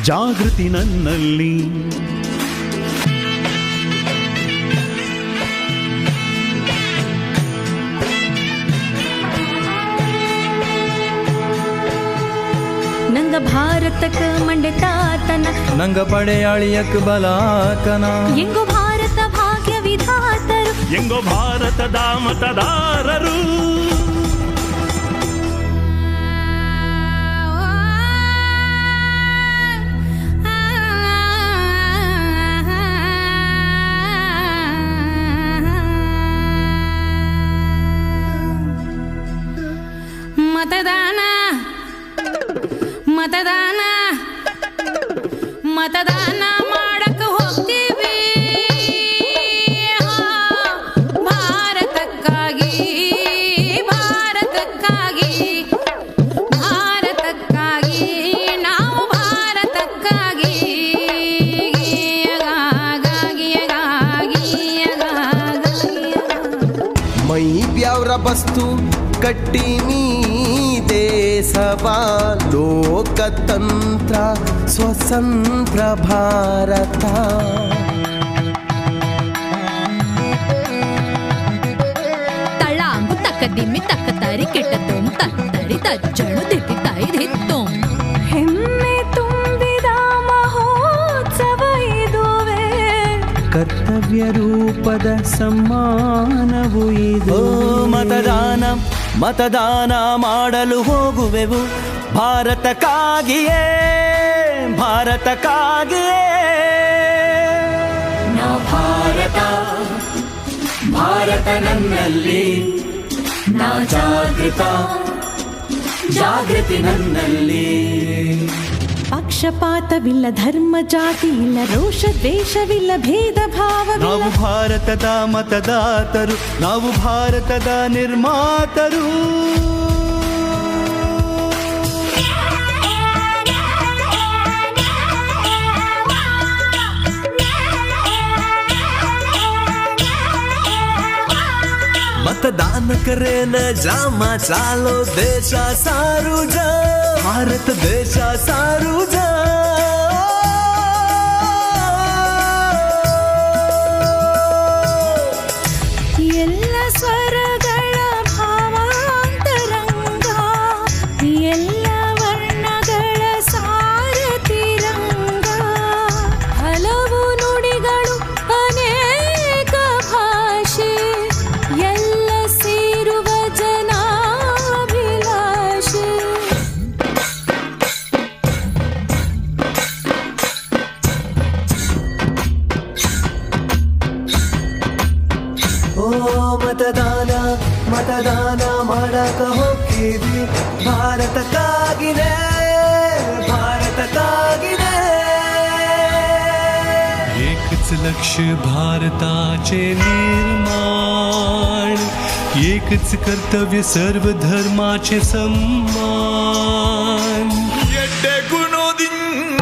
ಜಾಗೃತಿ ನನ್ನಲ್ಲಿ. ನಂಗ ಭಾರತಕ ಮಂಡೆ ತಾತನ. ನಂಗ ಪಡೆಯಾಳಿಯಕ್ ಬಲಾತನ ಎಂಗು ಭಾರತ ಭಾಗ್ಯ ವಿಧಾತರು ಎಂಗೋ ಭಾರತದ ಮತದಾರರು. ಮತದಾನ ಮಾಡಕ್ ಹೋಗ್ತೀವಿ. ಹಾ, ಭಾರತಕ್ಕಾಗಿ ಭಾರತಕ್ಕಾಗಿ ಭಾರತಕ್ಕಾಗಿ ನಾವು ಭಾರತಕ್ಕಾಗಿ ಕಟ್ಟಿನಿ ದೇಶವಾ ಲೋಕತಂತ್ರ ಸ್ವತಂತ್ರ ಭಾರತ ತಳಾಂಗು ತಕ್ಕ ದಿಮ್ಮಿ ತಕ್ಕ ತಾರಿ ಕೆಟ್ಟದೋಂ ತತ್ತರಿ ತಜ್ಜಣು ದಿಟ್ಟಿ ತಾಯಿ ದಿತ್ತೋಂ ಹೆಮ್ಮೆ ತುಂಬಿದ ಮಹೋತ್ಸವ ಇದುವೆ ಕರ್ತವ್ಯ ರೂಪದ ಸಮ್ಮಾನವು ಇದು ಓ ಮತದಾನ ಮತದಾನ ಮಾಡಲು ಹೋಗುವೆವು. ಭಾರತಕ್ಕಾಗಿಯೇ ಭಾರತಕ್ಕಾಗಿಯೇ. ನಾ ಭಾರತ ಭಾರತ ನನ್ನಲ್ಲಿ. ನಾ ಜಾಗೃತ ಜಾಗೃತಿ ನನ್ನಲ್ಲಿ. ಪಕ್ಷಪಾತವಿಲ್ಲ ಧರ್ಮ ಜಾತಿ ಇಲ್ಲ ರೋಷ ದ್ವೇಷವಿಲ್ಲ ಭೇದ ಭಾವ ನಾವು ಭಾರತದ ಮತದಾತರು ನಾವು ಭಾರತದ ನಿರ್ಮಾತರು. દાન કરે ને જામાં ચાલો દેશા સારું જા. ભારત દેશા સારું જા. ಮತದಾನ ಮತದಾನ ಮಾಡಕ ಹೋಗ್ತೀವಿ ಭಾರತಕ್ಕಾಗಿನೇ ಭಾರತಕ್ಕಾಗಿನೇ एकच लक्ष भारताचे निर्माण एकच कर्तव्य सर्व धर्माचे सम्मान ಎಡ್ಡೆ ಗುಣದಿಂಜಿದಿನ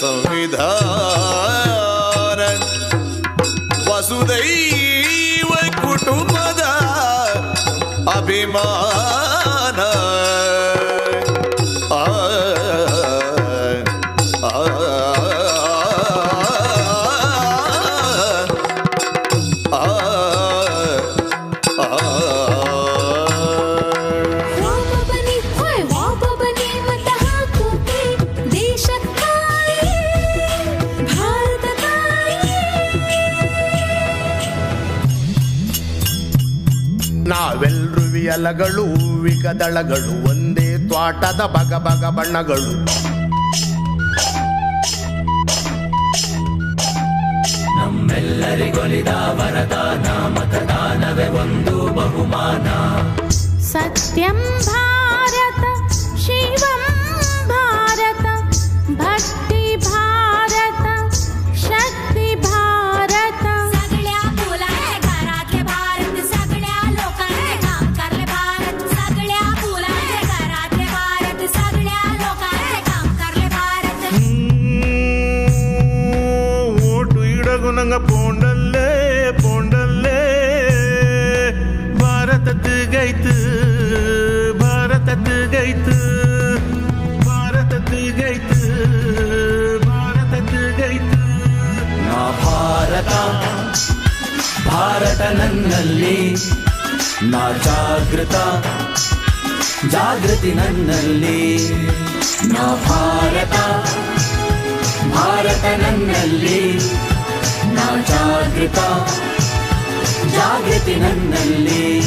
ಸಂವಿಧಾನ अभिमान ನಾವೆಲ್ರು ವಿಯಲಗಳು ವಿಕದಳಗಳು ಒಂದೇ ತ್ವಾಟದ ಬಗ ಬಗ ಬಣ್ಣಗಳು. ಸತ್ಯಂ ಭಾರತ ಶಿವಂ ನಂಗ ಪೋಂಡಲ್ಲೇ ಪೋಂಡಲ್ಲೇ ಭಾರತದ ಗೈತು ಭಾರತದ ಗೈತು ಭಾರತದ ಗೈತು ಭಾರತದ ಗೈತು ನಾ ಭಾರತ ಭಾರತ ನನ್ನಲ್ಲಿ ನಾ ಜಾಗೃತ ಜಾಗೃತಿ ನನ್ನಲ್ಲಿ ನಾ ಭಾರತ ಭಾರತ ನನ್ನಲ್ಲಿ ನಾ ಜಾಗೃತ ಜಾಗೃತಿ ನನ್ನಲ್ಲಿ.